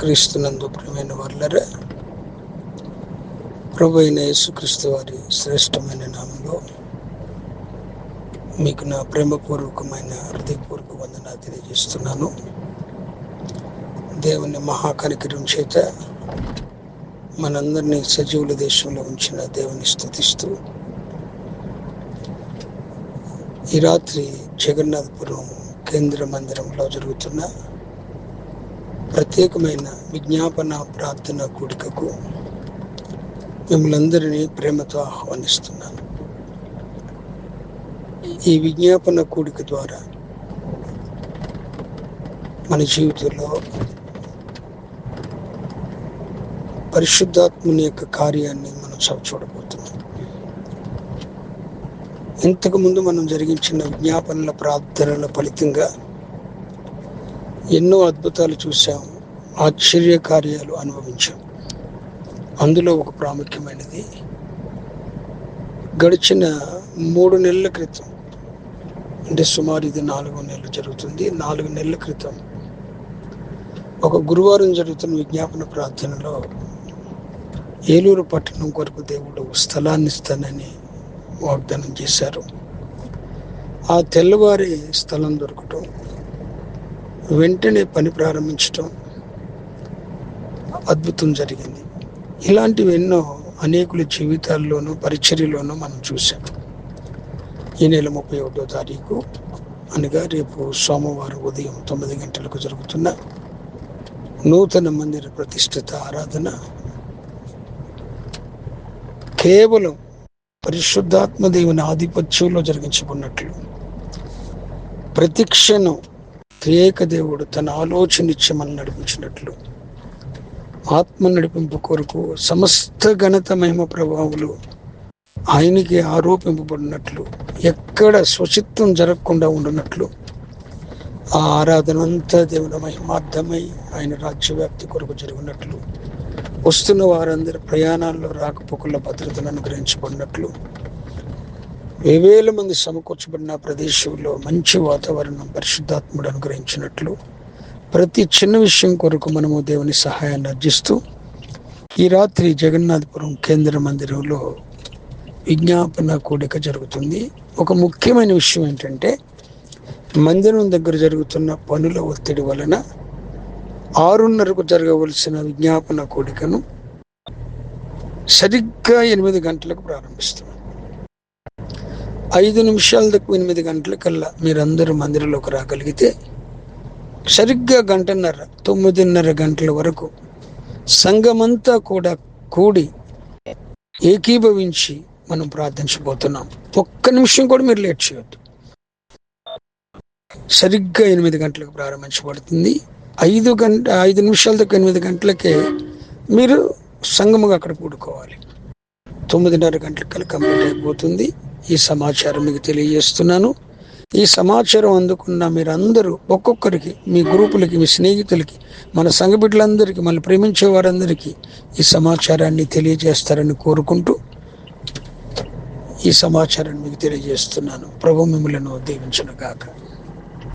క్రీస్తునందు ప్రియమైన వర్లరే ప్రభు అయిన యేసుక్రీస్తు వారి శ్రేష్టమైన నామంలో మీకు నా ప్రేమపూర్వకమైన హృదయపూర్వక వందన తెలియజేస్తున్నాను. దేవుని మహాకనికరం చేత మనందరినీ సజీవుల దేశంలో ఉంచిన దేవుని స్థుతిస్తూ ఈ రాత్రి జగన్నాథపురం కేంద్ర మందిరంలో జరుగుతున్న ప్రత్యేకమైన విజ్ఞాపన ప్రార్థన కూడికకు మిమ్మల్ందరినీ ప్రేమతో ఆహ్వానిస్తున్నాను. ఈ విజ్ఞాపన కూడిక ద్వారా మన జీవితంలో పరిశుద్ధాత్మని యొక్క కార్యాన్ని మనం చూడబోతున్నాం. ఇంతకుముందు మనం జరిగించిన విజ్ఞాపనల ప్రార్థనల ఫలితంగా ఎన్నో అద్భుతాలు చూసాం ఆశ్చర్య కార్యాలు అనుభవించాం. అందులో ఒక ప్రాముఖ్యమైనది గడిచిన మూడు నెలల క్రితం అంటే సుమారు ఇది నాలుగు నెలలు జరుగుతుంది. నాలుగు నెలల క్రితం ఒక గురువారం జరుగుతున్న విజ్ఞాపన ప్రార్థనలో ఏలూరు పట్టణం కొరకు దేవుడు స్థలాన్ని ఇస్తానని వాగ్దానం చేశారు. ఆ తెల్లవారి స్థలం దొరకటం వెంటనే పని ప్రారంభించటం అద్భుతం జరిగింది. ఇలాంటివి ఎన్నో అనేకుల జీవితాల్లోనూ పరిచర్యలోనూ మనం చూసాం ఈ నెల ముప్పై ఒకటో తారీఖు అనగా రేపు సోమవారం ఉదయం తొమ్మిది గంటలకు జరుగుతున్న నూతన మందిర ప్రతిష్ఠిత ఆరాధన. కేవలం పరిశుద్ధాత్మ దేవుని ఆధిపత్యంలో జరిగించుకున్నట్లు ప్రతిక్షణం త్రియేక దేవుడు తన ఆలోచన ఇచ్చి మనం నడిపించినట్లు. ఆత్మ నడిపింపు కొరకు సమస్త ఘనత మహిమ ప్రభావులు ఆయనకి ఆరోపింపబడినట్లు ఎక్కడ స్వచిత్వం జరగకుండా ఉండనట్లు. ఆ ఆరాధన అంతా దేవుని మహిమార్థమై ఆయన రాజ్యవ్యాప్తి కొరకు జరిగినట్లు. వస్తున్న వారందరి ప్రయాణాల్లో రాకపోకల భద్రతను అనుగ్రహించబడినట్లు. వేవేల మంది సమకూర్చబడిన ప్రదేశంలో మంచి వాతావరణం పరిశుద్ధాత్ముడు అనుగ్రహించినట్లు ప్రతి చిన్న విషయం కొరకు మనము దేవుని సహాయాన్ని అర్జిస్తూ ఈ రాత్రి జగన్నాథపురం కేంద్ర మందిరంలో విజ్ఞాపన కూడిక జరుగుతుంది. ఒక ముఖ్యమైన విషయం ఏంటంటే మందిరం దగ్గర జరుగుతున్న పనుల ఒత్తిడి వలన ఆరున్నరకు జరగవలసిన విజ్ఞాపన కూడికను సరిగ్గా ఎనిమిది గంటలకు ప్రారంభిస్తున్నాం. ఐదు నిమిషాల తక్కువ ఎనిమిది గంటలకల్లా మీరందరూ మందిరంలోకి రాగలిగితే సరిగ్గా గంటన్నర తొమ్మిదిన్నర గంటల వరకు సంఘమంతా కూడా కూడి ఏకీభవించి మనం ప్రార్థించబోతున్నాం. ఒక్క నిమిషం కూడా మీరు లేట్ చేయొద్దు. సరిగ్గా ఎనిమిది గంటలకు ప్రారంభించబడుతుంది. ఐదు గంట ఐదు నిమిషాల దాకా ఎనిమిది గంటలకే మీరు సంగముగా అక్కడ కూడుకోవాలి. తొమ్మిదిన్నర గంటలకల్లా కంప్లీట్ అయిపోతుంది. ఈ సమాచారం మీకు తెలియజేస్తున్నాను. ఈ సమాచారం అందుకున్న మీరందరూ ఒక్కొక్కరికి మీ గ్రూపులకి మీ స్నేహితులకి మన సంఘ బిడ్డలందరికీ మళ్ళీ ప్రేమించే వారందరికీ ఈ సమాచారాన్ని తెలియజేస్తారని కోరుకుంటూ ఈ సమాచారాన్ని మీకు తెలియజేస్తున్నాను. ప్రభు మిమ్మలను దీవించను కాక